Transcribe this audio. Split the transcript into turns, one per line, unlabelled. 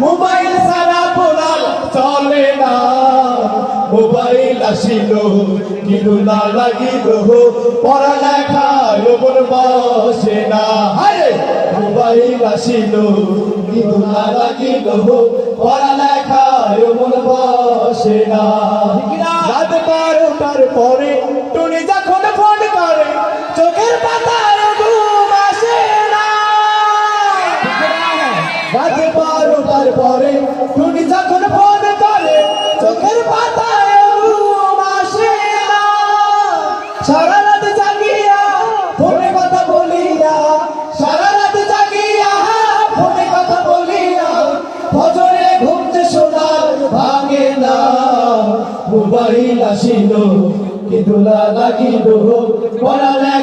Mobile সারা পোলাল চলে না। Mobile আসিল কিন্তু না লাগিল। পড়ালেখা মন বসে না। হায়! মোবাইল আসিল কিন্তু না লাগিল। পড়ালেখা মন বসে না। রাত বারোটার পরে টুনি যখন রাত বারোটার পরে টুনি যখন ফোন করে চোখের পাতায় ঘুম আসে সারা রাত জাগিয়া ফোনে কথা বলিয়া, সারা রাত জাগিয়া ফোনে কথা বলিয়া ফজরে ঘুমতে সোনার ভাঙে না। মোবাইল আসিল না, লাগিল পড়ালেখা